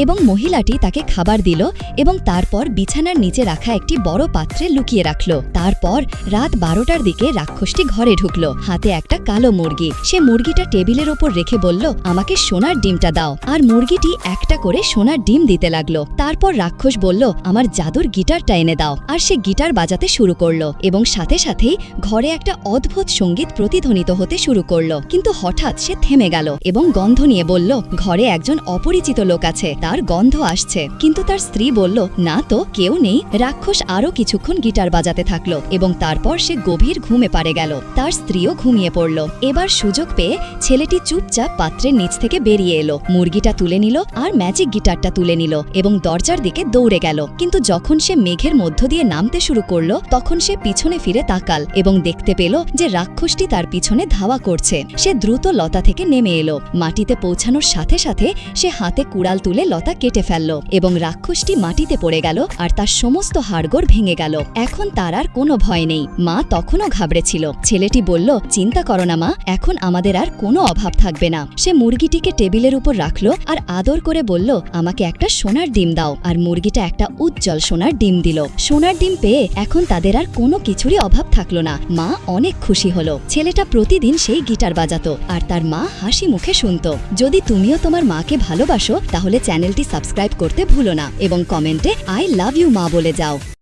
এবং মহিলাটি তাকে খাবার দিল এবং তারপর বিছানার নিচে রাখা একটি বড় পাত্রে লুকিয়ে রাখল। তারপর রাত বারোটার দিকে রাক্ষসটি ঘরে ঢুকলো। হাতে একটা কালো মুরগি। সে মুরগিটা টেবিলের ওপর রেখে বলল, আমাকে সোনার ডিমটা দাও। আর মুরগিটি একটা করে সোনার ডিম দিতে লাগল। তারপর রাক্ষস বলল, আমার জাদুর গিটারটা এনে দাও। আর সে গিটার বাজাতে শুরু করল এবং সাথে সাথেই ঘরে একটা অদ্ভুত সংগীত প্রতিধ্বনিত হতে শুরু করল। কিন্তু হঠাৎ সে থেমে গেল এবং গন্ধ নিয়ে বলল, ঘরে একজন অপরিচিত লোক আছে। তার গন্ধ আসছে। কিন্তু তার স্ত্রী বলল, না তো, কেউ নেই। রাক্ষস আরও কিছুক্ষণ গিটার বাজাতে থাকল এবং তারপর সে গভীর ঘুমে পারে গেল। তার স্ত্রীও ঘুমিয়ে পড়ল। এবার সুযোগ পেয়ে ছেলেটি চুপচাপ পাত্রের নিচ থেকে বেরিয়ে এলো। মুরগিটা তুলে নিল আর ম্যাজিক গিটারটা তুলে নিল এবং দরজার দিকে দৌড়ে গেল। কিন্তু যখন সে মেঘের মধ্য দিয়ে নামতে শুরু করল, তখন সে পিছনে ফিরে তাকাল এবং দেখতে পেল যে রাক্ষসটি তার পিছনে ধাওয়া করছে। সে দ্রুত লতা থেকে নেমে এলো। মাটিতে পৌঁছানোর সাথে সাথে সে হাতে কুড়াল তুলে লতা কেটে ফেলল এবং রাক্ষসটি মাটিতে পড়ে গেল আর তার সমস্ত হাড়গোড় ভেঙে গেল। এখন তার আর কোনো ভয় নেই। মা তখনও ঘাবড়েছিল। ছেলেটি বলল, চিন্তা করো না মা, এখন আমাদের আর কোনো অভাব থাকবে না। সে মুরগিটিকে টেবিলের উপর রাখল আর আদর করে বলল, আমাকে একটা সোনার ডিম দাও। আর মুরগিটা একটা উজ্জ্বল সোনার ডিম দিল। সোনার ডিম পেয়ে এখন তাদের আর কোনো কিছুরই অভাব থাকল না। মা অনেক খুশি হলো। ছেলেটা প্রতিদিন সেই গিটার বাজাতো আর তার মা হাসি মুখে শুনতো। যদি তুমিও তোমার মাকে ভালোবাসো, তাহলে চ্যানেলটি সাবস্ক্রাইব করতে ভুলো না এবং কমেন্টে আই লাভ ইউ মা বলে যাও।